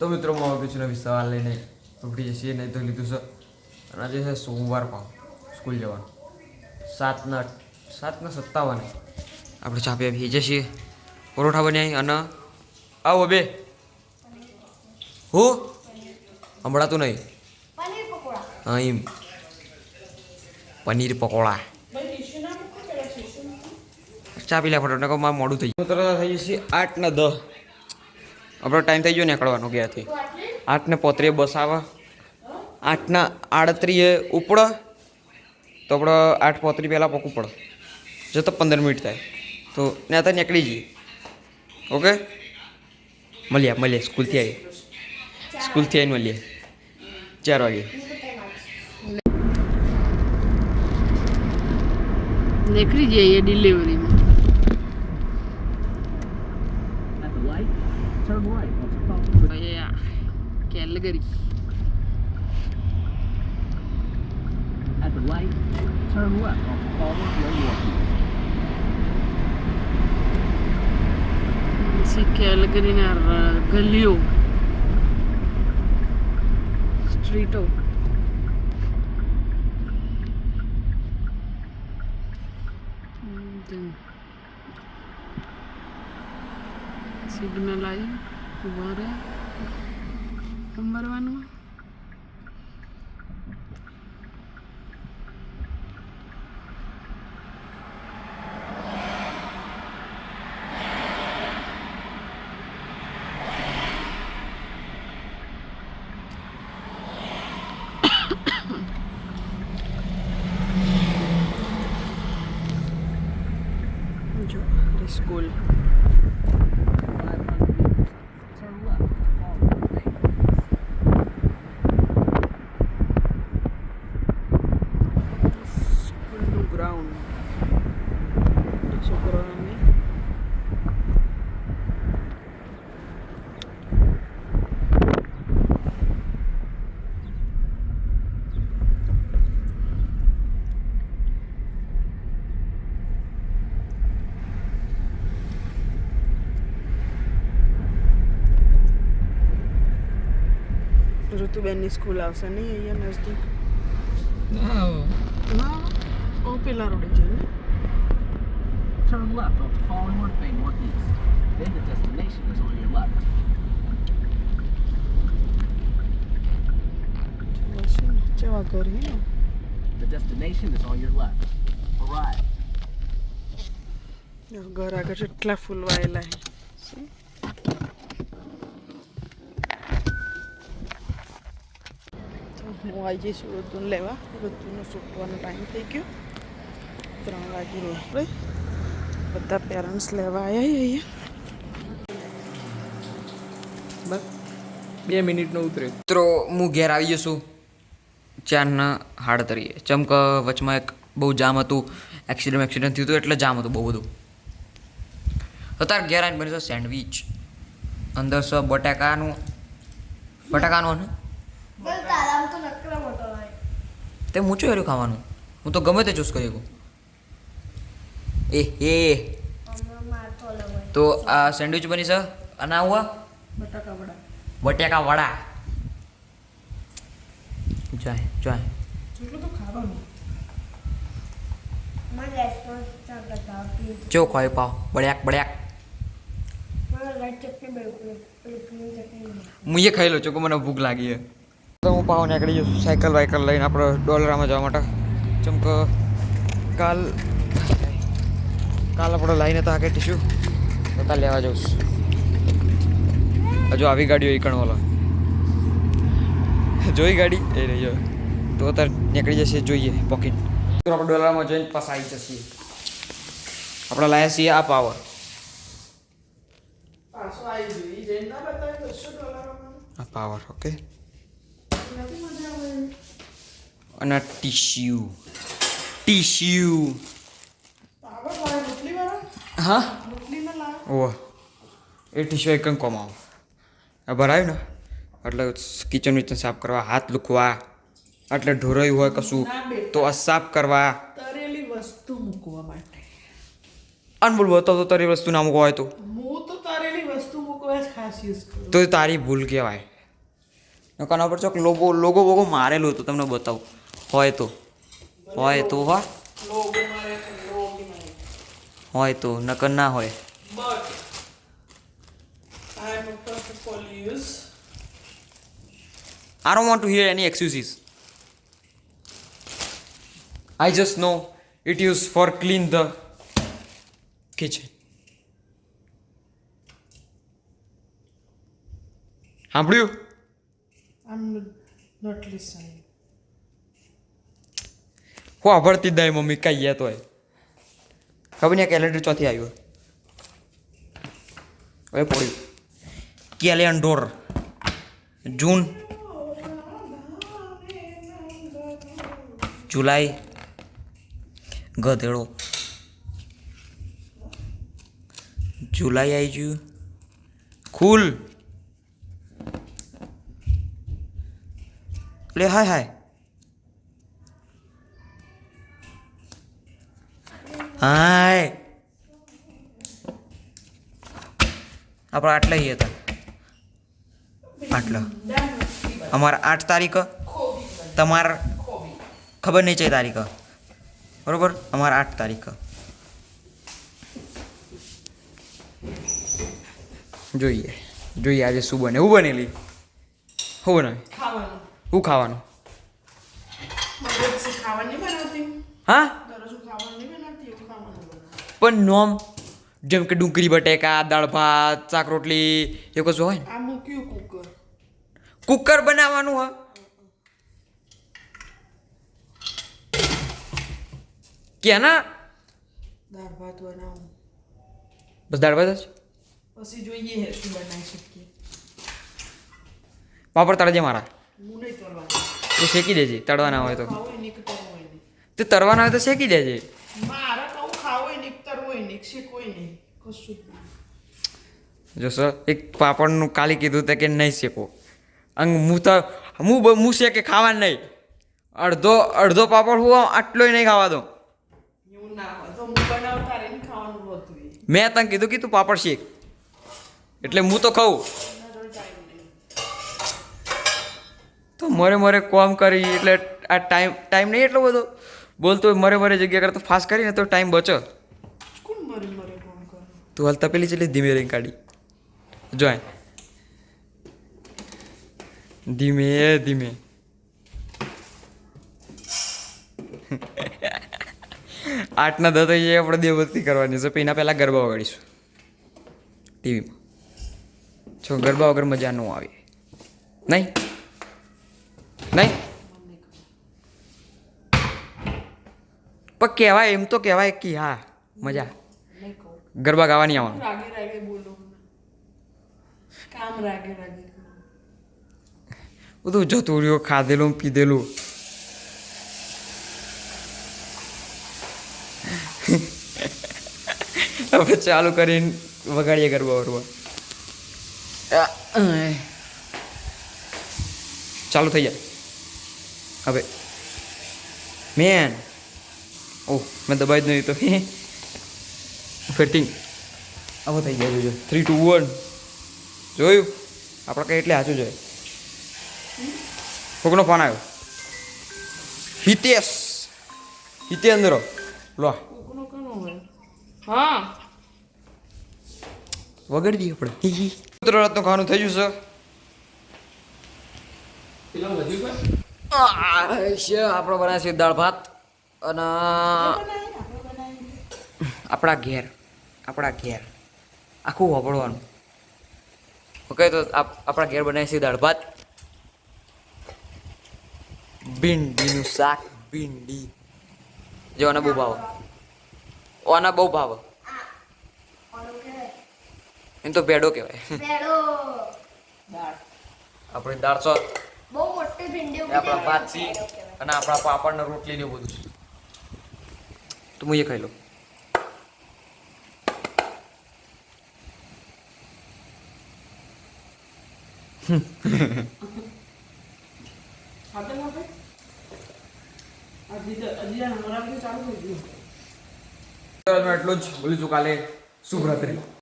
તો મિત્રો હું આવ્યો છું નવી સવાલ લઈને ઉપડી જશે નહીં તો લીધું છે. અને આજે છે સોમવાર પણ સ્કૂલ જવાનું. સાતના સાતના સત્તાવન આપણે ચા પીવા ભેજે છીએ પરોઠા બન્યા અને આવો બે. હું? હમણાં નહીં. પનીર હા એમ. પનીર પકોડા. ચા પી લે ફટોફટ નકર મોડું થઈ ગયું. તરત થઈ જશે આઠ ને દસ. આપણો ટાઈમ થઈ ગયો નીકળવાનો ઘેરથી. આઠને પોત્રીએ બસ આવે આઠના આડત્રીએ ઉપડે. તો આપણે આઠ પોત્રી પહેલાં પકવું પડે જતો પંદર મિનિટ થાય. તો ત્યાં તો નીકળી જઈએ. ઓકે? મળીએ મળીએ. સ્કૂલથી આવીએ. સ્કૂલથી આવીને મળીએ. ચાર વાગે. નીકળી જઈએ ડિલિવરીમાં Turn right once you follow. Yeah, Calgary. At the light, turn left on you follow railroad. See Calgary na galiyo. Streeto. Signal આવી ઊભા રહે ભરવાનું જો school ઋતુબેનની સ્કૂલ આવશે નહીં અહીંયા નજદીક ના ઓ પેલા રોડે જઈને Turn left onto Fallen Way Northeast. Then the destination is on your left. Machine જેવા ઘર હે ને The destination is on your left. Arrive. જો ઘર આગળ કેટલા ફૂલ વાયેલા હે? તો આવી જઈશ ઋતુને લેવા. ઋતુનો છૂટવાનો ટાઈમ થઈ ગયો. ત્રણ વાગી રહ્યા બધા પેરેન્ટ્સ લેવા આવ્યા અહીંયા. બસ બે મિનિટનો ઉતરે. મિત્રો હું ઘેર આવી જશું ચારના હાડ તરીકે. ચમક વચમાં એક બહુ જામ હતું. એક્સિડન્ટ એક્સિડન્ટ થયું હતું એટલે જામ હતું બહુ બધું. તો તાર ઘેર આવીને બની સેન્ડવિચ અંદર સ બટાકાનું બટાકાનું ને તો મૂચું હેર્યું ખાવાનું? હું તો ગમે તે ચૂઝ કરી શકું. એ એ તો આ સેન્ડવિચ બની છે? અને આ હુઆ? બટાકા વડા. બટાકા વડા. જાય જાય. ચોખો ખોય પાવ. બળ્યાક બળ્યાક. એ ખાઈ લો છું મને ભૂખ લાગી છે તો હું પાવ નીકળી જઉં સાયકલ વાયકલ લઈને આપણે ડોલરામાં જવા માટે. જેમ કે કાલ કાલ આપણે લઈને તો આગળ ટીશું તો કાલ લેવા જઉં. હજુ આવી ગાડીઓ ઈકણવાલા જોઈ ગાડી? એ રહી જો તો અત્યારે નીકળી જશે જોઈએ પોકેટ તો આપણે ડોલરામાં જઈને પાછા આવી જશે આપણે લાયા છીએ આ પાવર. આ પાવર ઓકે અને ટીશ્યુ. ટીશ્યુ. હા? ઓહ. એ ટીશ્યુ એક કોમ ભરાયું ને? એટલે કિચન વિચન સાફ કરવા હાથ લુખવા એટલે ઢોરાયું હોય કશું તો આ સાફ કરવા. તરેલી વસ્તુ મૂકવા માટે. અનબોલ બતાવ તો તારી વસ્તુ ના મૂકવા હોય તો. હું તો તરેલી વસ્તુ મૂકવા ખાસી યુઝ કરું. તો તારી ભૂલ કહેવાય. નકાના પર ચોક લોગો લોગો બોગો મારેલું હતું તમને બતાવું હોય તો હોય તો હા હોય તો નકર ના હોય don't want to hear any excuses. I just know it used for clean the kitchen. સાંભળ્યું I'm not listening. હું સાંભળતી જ નહીં, મમ્મી, કઈ ગયા તોય ખબર નહીં કેલેન્ડર ચોથી આવ્યું હવે પડ્યું. કેલેન્ડર જૂન જુલાઈ ગધેડો. જુલાઈ આવી ગયું. ખુલ લે, હાય હાય. હાય. આપણે આટલા ઈ હતા આટલા. અમારા આઠ તારીખ. તમાર ખબર નહીં છે તારીખ. બરોબર? અમારા આઠ તારીખ. જોઈએ. જોઈએ, આજે શું બને? એવું બનેલી? શું બનાવે શું ખાવાનું? હા? પણ નોમ જેમ કે ડુંગળી બટેકા દાળ ભાત શાક રોટલી એ કશું હોય ને? કુકર. બનાવવાનું હા કે ના દાળ ભાત બનાવું. બસ દાળ ભાત જ? પછી જોઈએ શું બનાવી શકીએ. પાપડ તળજે મારા. તો શેકી દેજે તળવાના હોય તો. તે તળવાના હોય તો શેકી દેજે. જો સર એક પાપડનું કાલી કીધું તે કે નહીં શેકો. અંગ હું તો હું મું હું શેકે ખાવા નહીં. અડધો અડધો પાપડ હું આટલોય નહીં ખાવા દઉં. મેં તને કીધું કે તું પાપડ શેક. એટલે હું તો ખાઉં. તો મરે મરે કોમ કરી એટલે આ ટાઈમ ટાઈમ નહીં એટલો બધો. બોલતો હોય મરે મરે જગ્યા કરતા ફાસ્ટ કરીને તો ટાઈમ બચો. તું હાલ તપેલી છે ધીમે રહી કાઢી. જોય ધીમે ધીમે. આઠના દસ થઈ જાય આપણે દેવભક્તિ કરવાની છે. એના પહેલાં ગરબા વગાડીશું. ટીવીમાં. છો ગરબા વગર મજા ન આવે. નહીં? પણ કહેવાય એમ તો કહેવાય કે હા મજા. ગરબા ગાવાની આવવાનું. રાગે રાગે બોલો. કામ રાગે રાગે બધું જતું રહ્યું ખાધેલું પીધેલું. હવે ચાલુ કરીને વગાડીએ ગરબા વરવા ચાલુ થઈ જાય. હવે. મેન. ઓહ મેં દબાઈ જ નહીં તો ફિટિંગ આવો થઈ ગયા જોજો થ્રી ટુ વન જોયું આપણે કંઈ એટલે સાચું જોઈએ કોકનો ફોન આવ્યો હિતેશ હિતેન્દ્ર લો કોકનો હા વગર દઈએ આપણે હી રાતનું ખાવાનું થઈ ગયું સર આપણો બનાવીશું દાળ ભાત અને આપણા ઘેર આપણા ઘેર. આખું વાપરવાનું ઓકે તો આપ- આપણા ઘેર બનાવીએ છીએ દાળ ભાત. ભીંડીનું શાક ભીંડી. જો આના બહુ ભાવ. આના બહુ ભાવ. એમ તો ભેડો કહેવાય. આપણી દાળ ચોક બહુ મોટી ભીંડી આપણા ભાત છે. અને આપણા પાપડ ને રોટલી ને બધું છે. તો હું એ ખાઈ લઉં એટલું જ બોલીશું કાલે. શુભરાત્રી.